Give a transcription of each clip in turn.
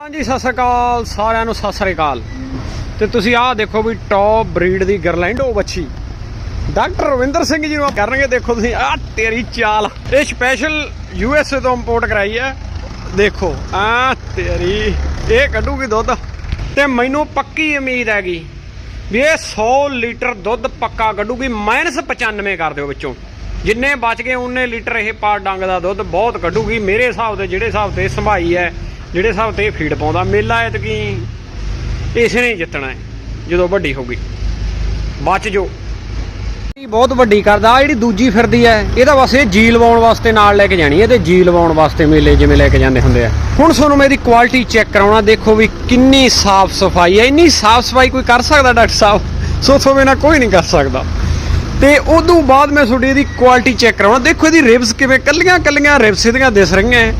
ਹਾਂਜੀ, ਸਤਿ ਸ੍ਰੀ ਅਕਾਲ, ਸਾਰਿਆਂ ਨੂੰ ਸਤਿ ਸ੍ਰੀ ਅਕਾਲ। ਤੇ ਤੁਸੀਂ ਆਹ ਦੇਖੋ ਵੀ ਟੌਪ ਬਰੀਡ ਦੀ ਗਰਲੈਂਡੋ ਬੱਚੀ। ਡਾਕਟਰ ਰਵਿੰਦਰ ਸਿੰਘ ਜੀ ਨੂੰ ਕਰਨਗੇ, ਦੇਖੋ ਤੁਸੀਂ, ਆਹ ਤੇਰੀ ਚਾਲ। ਇਹ ਸਪੈਸ਼ਲ ਯੂ ਐਸ ਏ ਤੋਂ ਇੰਪੋਰਟ ਕਰਾਈ ਹੈ। ਦੇਖੋ ਆ ਤੇਰੀ, ਇਹ ਕੱਢੂਗੀ ਦੁੱਧ। ਤੇ ਮੈਨੂੰ ਪੱਕੀ ਉਮੀਦ ਹੈਗੀ ਵੀ ਇਹ 100 ਲੀਟਰ ਦੁੱਧ ਪੱਕਾ ਕੱਢੂਗੀ ਮਾਈਨਸ 95 ਕਰ ਦਿਓ ਵਿੱਚੋਂ। ਜਿੰਨੇ ਬਚ ਗਏ ਉਹਨੇ ਲੀਟਰ ਇਹ ਪਾਰ ਡੰਗ ਦਾ ਦੁੱਧ ਬਹੁਤ ਕੱਢੂਗੀ। ਮੇਰੇ ਹਿਸਾਬ 'ਤੇ, ਜਿਹੜੇ ਹਿਸਾਬ ਤੇ ਸੰਭਾਈ ਹੈ ਜਿਹੜੇ ਹਿਸਾਬ ਤੇ ਫੀਡ ਪਾਉਂਦਾ, ਮੇਲਾ ਐਤਕੀ ਇਸੇ ਨੇ ਜਿੱਤਣਾ ਹੈ, ਜਦੋਂ ਵੱਡੀ ਹੋਊਗੀ ਬਚ ਜੋ। ਇਹ ਬਹੁਤ ਵੱਡੀ ਕਰਦਾ ਆ ਜਿਹੜੀ ਦੂਜੀ ਫਿਰਦੀ ਐ ਇਹਦਾ ਬਸ ਇਹ ਜੀ ਲਵਾਉਣ ਵਾਸਤੇ ਨਾਲ ਲੈ ਕੇ ਜਾਣੀ ਹੈ ਤੇ ਜੀ ਲਵਾਉਣ ਵਾਸਤੇ ਮੇਲੇ ਜਿਵੇਂ ਲੈ ਕੇ ਜਾਂਦੇ ਹੁੰਦੇ ਆ। ਹੁਣ ਤੁਹਾਨੂੰ ਮੈਂ ਇਹਦੀ ਕੁਆਲਿਟੀ ਚੈੱਕ ਕਰਾਉਣਾ, ਦੇਖੋ ਵੀ ਕਿੰਨੀ ਸਾਫ਼ ਸਫ਼ਾਈ ਹੈ, ਇੰਨੀ ਸਾਫ਼ ਸਫ਼ਾਈ ਕੋਈ ਕਰ ਸਕਦਾ, ਡਾਕਟਰ ਸਾਹਿਬ? ਸੋ ਤੋਂ ਬਿਨਾਂ ਕੋਈ ਨਹੀਂ ਕਰ ਸਕਦਾ। ਤੇ ਉਦੋਂ ਬਾਅਦ ਮੈਂ ਤੁਹਾਡੀ ਇਹਦੀ ਕੁਆਲਿਟੀ ਚੈੱਕ ਕਰਾਉਣਾ, ਦੇਖੋ ਇਹਦੀ ਰਿਬਸ ਕਿਵੇਂ ਕੱਲੀਆਂ ਕੱਲੀਆਂ ਰਿਬਸ ਇਹਦੀਆਂ ਦਿਸ ਰਹੀਆਂ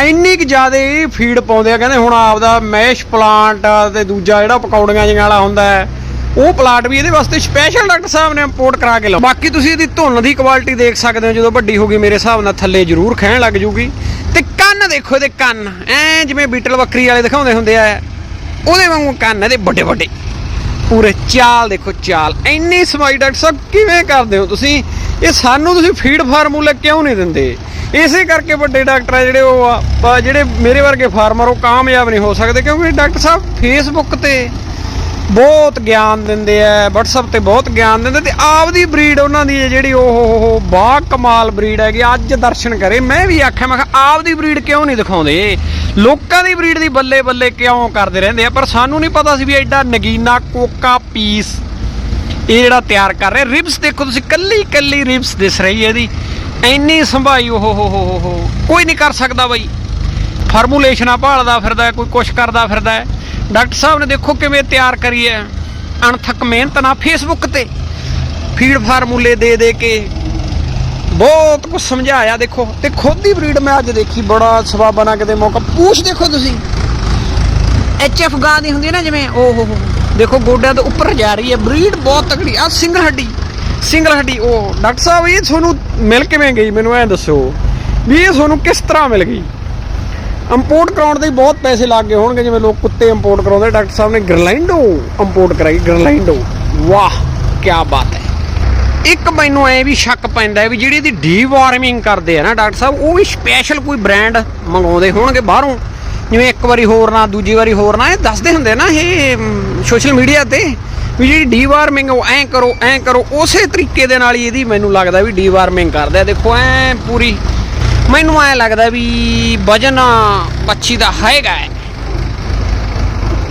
ਇੰਨੀ ਕਿ ਜ਼ਿਆਦਾ ਫੀਡ ਪਾਉਂਦੇ ਆ, ਕਹਿੰਦੇ ਹੁਣ ਆਪਦਾ ਮੈਸ਼ ਪਲਾਂਟ ਤੇ ਦੂਜਾ ਜਿਹੜਾ ਪਕੌੜੀਆਂ ਜਿਹੀਆਂ ਵਾਲਾ ਹੁੰਦਾ ਹੈ, ਉਹ ਪਲਾਂਟ ਵੀ ਇਹਦੇ ਵਾਸਤੇ ਸਪੈਸ਼ਲ ਡਾਕਟਰ ਸਾਹਿਬ ਨੇ ਇੰਪੋਰਟ ਕਰਾ ਕੇ ਲਾਓ। ਬਾਕੀ ਤੁਸੀਂ ਇਹਦੀ ਧੁੰਨ ਦੀ ਕੁਆਲਿਟੀ ਦੇਖ ਸਕਦੇ ਹੋ, ਜਦੋਂ ਵੱਡੀ ਹੋ ਗਈ ਮੇਰੇ ਹਿਸਾਬ ਨਾਲ ਥੱਲੇ ਜ਼ਰੂਰ ਖਹਿਣ ਲੱਗ ਜੂਗੀ। ਤੇ ਕੰਨ ਦੇਖੋ ਇਹਦੇ ਕੰਨ, ਐ ਜਿਵੇਂ ਬੀਟਲ ਬੱਕਰੀ ਵਾਲੇ ਦਿਖਾਉਂਦੇ ਹੁੰਦੇ ਆ, ਉਹਦੇ ਵਾਂਗੂ ਕੰਨ ਇਹਦੇ ਵੱਡੇ ਵੱਡੇ। ਪੂਰੇ ਚਾਲ ਦੇਖੋ, ਚਾਲ। ਇੰਨੀ ਸਮਾਈ ਡਾਕਟਰ ਸਾਹਿਬ ਕਿਵੇਂ ਕਰਦੇ ਹੋ ਤੁਸੀਂ? ਇਹ ਸਾਨੂੰ ਤੁਸੀਂ ਫੀਡ ਫਾਰਮੂਲਾ ਕਿਉਂ ਨਹੀਂ ਦਿੰਦੇ? ਇਸੇ ਕਰਕੇ ਵੱਡੇ ਡਾਕਟਰ ਆ ਜਿਹੜੇ ਉਹ ਆ, ਜਿਹੜੇ ਮੇਰੇ ਵਰਗੇ ਫਾਰਮਰ ਉਹ ਕਾਮਯਾਬ ਨਹੀਂ ਹੋ ਸਕਦੇ ਕਿਉਂਕਿ ਡਾਕਟਰ ਸਾਹਿਬ ਫੇਸਬੁੱਕ ਤੇ ਬਹੁਤ ਗਿਆਨ ਦਿੰਦੇ ਆ WhatsApp ਤੇ ਬਹੁਤ ਗਿਆਨ ਦਿੰਦੇ ਤੇ ਆਪਦੀ ਬਰੀਡ ਉਹਨਾਂ ਦੀ ਹੈ ਜਿਹੜੀ ਉਹ ਹੋ ਬਾ ਕਮਾਲ ਬਰੀਡ ਹੈਗੀ ਅੱਜ ਦਰਸ਼ਨ ਕਰੇ। ਮੈਂ ਵੀ ਆਖਿਆ ਮੈਂ ਕਿਹਾ ਆਪਦੀ ਬਰੀਡ ਕਿਉਂ ਨਹੀਂ ਦਿਖਾਉਂਦੇ? ਲੋਕਾਂ ਦੀ ਬਰੀਡ ਦੀ ਬੱਲੇ ਬੱਲੇ ਕਿਉਂ ਕਰਦੇ ਰਹਿੰਦੇ ਆ? ਪਰ ਸਾਨੂੰ ਨਹੀਂ ਪਤਾ ਸੀ ਵੀ ਐਡਾ ਨਗੀਨਾ ਕੋਕਾ ਪੀਸ ਇਹ ਜਿਹੜਾ ਤਿਆਰ ਕਰ ਰਿਹਾ। ਰਿਬਸ ਦੇਖੋ ਤੁਸੀਂ ਕੱਲੀ ਕੱਲੀ ਰਿਬਸ ਦਿਸ ਰਹੀ ਹੈ ਇਹਦੀ। ਇੰਨੀ ਸੰਭਾਈ ਉਹ ਹੋ ਹੋ ਹੋ ਹੋ ਕੋਈ ਨਹੀਂ ਕਰ ਸਕਦਾ ਬਾਈ। ਫਾਰਮੂਲੇਸ਼ਨਾਂ ਭਾਲਦਾ ਫਿਰਦਾ ਕੋਈ ਕੁਛ ਕਰਦਾ ਫਿਰਦਾ ਡਾਕਟਰ ਸਾਹਿਬ ਨੇ ਦੇਖੋ ਕਿਵੇਂ ਤਿਆਰ ਕਰੀ ਹੈ। ਅਣਥੱਕ ਮਿਹਨਤ ਨਾਲ ਫੇਸਬੁੱਕ ਤੇ ਫੀਡ ਫਾਰਮੂਲੇ ਦੇ ਦੇ ਕੇ ਬਹੁਤ ਕੁਝ ਸਮਝਾਇਆ, ਦੇਖੋ। ਤੇ ਖੁਦ ਦੀ ਬਰੀਡ ਮੈਂ ਅੱਜ ਦੇਖੀ, ਬੜਾ ਸਵਾਬਾ ਨਾ ਕਿਤੇ ਮੌਕਾ। ਪੂਛ ਦੇਖੋ ਤੁਸੀਂ। ਐਚ ਐਫ ਗਾਂ ਦੀ ਹੁੰਦੀ ਨਾ, ਜਿਵੇਂ ਓ ਹੋ ਹੋ ਦੇਖੋ ਗੋਡਿਆਂ ਤੋਂ ਉੱਪਰ ਜਾ ਰਹੀ ਹੈ। ਬਰੀਡ ਬਹੁਤ ਤਕੜੀ ਆ ਸਿੰਗਰ ਹੱਡੀ। ਸਿੰਗਲ ਹੱਡੀ, ਉਹ ਡਾਕਟਰ ਸਾਹਿਬ, ਇਹ ਤੁਹਾਨੂੰ ਮਿਲ ਕਿਵੇਂ ਗਈ? ਮੈਨੂੰ ਐਂ ਦੱਸੋ ਵੀ ਇਹ ਤੁਹਾਨੂੰ ਕਿਸ ਤਰ੍ਹਾਂ ਮਿਲ ਗਈ? ਇੰਪੋਰਟ ਕਰਾਉਣ ਦੇ ਬਹੁਤ ਪੈਸੇ ਲੱਗ ਗਏ ਹੋਣਗੇ, ਜਿਵੇਂ ਲੋਕ ਕੁੱਤੇ ਇੰਪੋਰਟ ਕਰਾਉਂਦੇ। ਡਾਕਟਰ ਸਾਹਿਬ ਨੇ ਗਰਲੈਂਡੋ ਇੰਪੋਰਟ ਕਰਾਈ ਗਰਲੈਂਡੋ ਵਾਹ ਕੀ ਬਾਤ ਹੈ। ਇੱਕ ਮੈਨੂੰ ਐ ਵੀ ਸ਼ੱਕ ਪੈਂਦਾ ਵੀ ਜਿਹੜੀ ਇਹਦੀ ਡੀਵਾਰਮਿੰਗ ਕਰਦੇ ਆ ਨਾ ਡਾਕਟਰ ਸਾਹਿਬ, ਉਹ ਵੀ ਸਪੈਸ਼ਲ ਕੋਈ ਬ੍ਰਾਂਡ ਮੰਗਾਉਂਦੇ ਹੋਣਗੇ ਬਾਹਰੋਂ। ਜਿਵੇਂ ਇੱਕ ਵਾਰੀ ਹੋਰ ਨਾ, ਦੂਜੀ ਵਾਰੀ ਹੋਰ ਨਾ, ਇਹ ਦੱਸਦੇ ਹੁੰਦੇ ਨਾ ਇਹ ਸੋਸ਼ਲ ਮੀਡੀਆ ਤੇ। ਵੀ ਜਿਹੜੀ ਡੀਵਾਰਮਿੰਗ ਉਹ ਐਂ ਕਰੋ ਐਂ ਕਰੋ, ਉਸੇ ਤਰੀਕੇ ਦੇ ਨਾਲ ਹੀ ਇਹਦੀ ਮੈਨੂੰ ਲੱਗਦਾ ਵੀ ਡੀਵਾਰਮਿੰਗ ਕਰਦਾ। ਦੇਖੋ, ਐ ਪੂਰੀ, ਮੈਨੂੰ ਐ ਲੱਗਦਾ ਵੀ ਵਜਨ ਮੱਛੀ ਦਾ ਹੈਗਾ ਹੈ।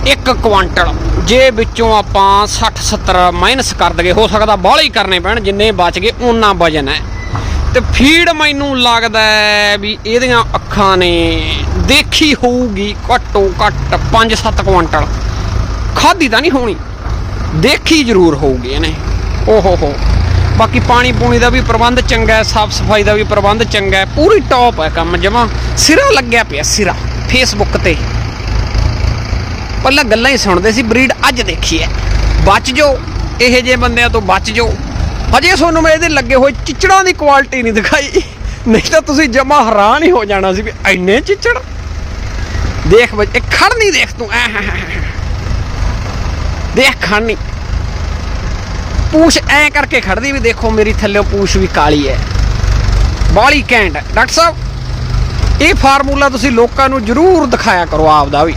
ਇੱਕ ਕੁਆਂਟਲ, ਜੇ ਵਿੱਚੋਂ ਆਪਾਂ 60 70 ਮਾਈਨਸ ਕਰ ਦਗੇ ਹੋ ਸਕਦਾ ਬਾਹਲੇ ਹੀ ਕਰਨੇ ਪੈਣ, ਜਿੰਨੇ ਬਚ ਗਏ ਉਹਨਾਂ ਵਜਨ ਹੈ। ਤੇ ਫੀਡ ਮੈਨੂੰ ਲੱਗਦਾ ਵੀ ਇਹਦੀਆਂ ਅੱਖਾਂ ਨੇ ਦੇਖੀ ਹੋਊਗੀ ਘੱਟੋ ਘੱਟ 5-7 ਕੁਆਂਟਲ। ਖਾਦੀ ਤਾਂ ਨਹੀਂ ਹੋਣੀ। ਦੇਖੀ ਜ਼ਰੂਰ ਹੋਊਗੀ ਇਹਨੇ। ਓਹੋ ਹੋ। ਬਾਕੀ ਪਾਣੀ ਪੂਣੀ ਦਾ ਵੀ ਪ੍ਰਬੰਧ ਚੰਗਾ ਹੈ, ਸਾਫ਼ ਸਫ਼ਾਈ ਦਾ ਵੀ ਪ੍ਰਬੰਧ ਚੰਗਾ ਹੈ, ਪੂਰੀ ਟੌਪ ਹੈ ਕੰਮ ਜਮਾ। ਸਿਰਾ ਲੱਗਿਆ ਪਿਆ ਸਿਰਾ ਫੇਸਬੁੱਕ ਤੇ। ਪਹਿਲਾਂ ਗੱਲਾਂ ਹੀ ਸੁਣਦੇ ਸੀ, ਬਰੀਡ ਅੱਜ ਦੇਖੀ ਹੈ ਬਚ ਜੋ ਇਹੋ ਜਿਹੇ ਬੰਦਿਆਂ ਤੋਂ ਬਚ ਜੋ ਹਜੇ ਤੁਹਾਨੂੰ ਮੈਂ ਇਹਦੇ ਲੱਗੇ ਹੋਏ ਚਿਚੜਾਂ ਦੀ ਕੁਆਲਿਟੀ ਨਹੀਂ ਦਿਖਾਈ। ਨਹੀਂ ਤਾਂ ਤੁਸੀਂ ਜਮਾ ਹੈਰਾਨ ਹੀ ਹੋ ਜਾਣਾ ਸੀ ਵੀ ਐਨੇ ਚਿਚੜ। ਦੇਖ ਬਈ, ਇਹ ਖੜ ਨਹੀਂ ਦੇਖ ਤੂੰ, ਐ ਹੈ। ਦੇਖ ਖੜ ਪੂਛ ਐ ਕਰਕੇ ਖੜਦੀ ਵੀ ਦੇਖੋ ਮੇਰੀ ਥੱਲੇ ਪੂਛ ਵੀ ਕਾਲੀ ਹੈ ਬਾਲੀ ਕੈਂਟ ਡਾਕਟਰ ਸਾਹਿਬ, ਇਹ ਫਾਰਮੂਲਾ ਤੁਸੀਂ ਲੋਕਾਂ ਨੂੰ ਜ਼ਰੂਰ ਦਿਖਾਇਆ ਕਰੋ ਆਪਦਾ ਵੀ।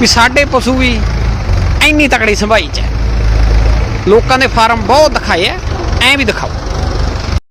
ਵੀ ਸਾਡੇ ਪਸ਼ੂ ਵੀ ਇੰਨੀ ਤਕੜੀ ਸੰਭਾਈ ਚ ਹੈ ਲੋਕਾਂ ਦੇ ਫਾਰਮ ਬਹੁਤ ਦਿਖਾਏ ਐ ਐ ਵੀ ਦਿਖਾਓ।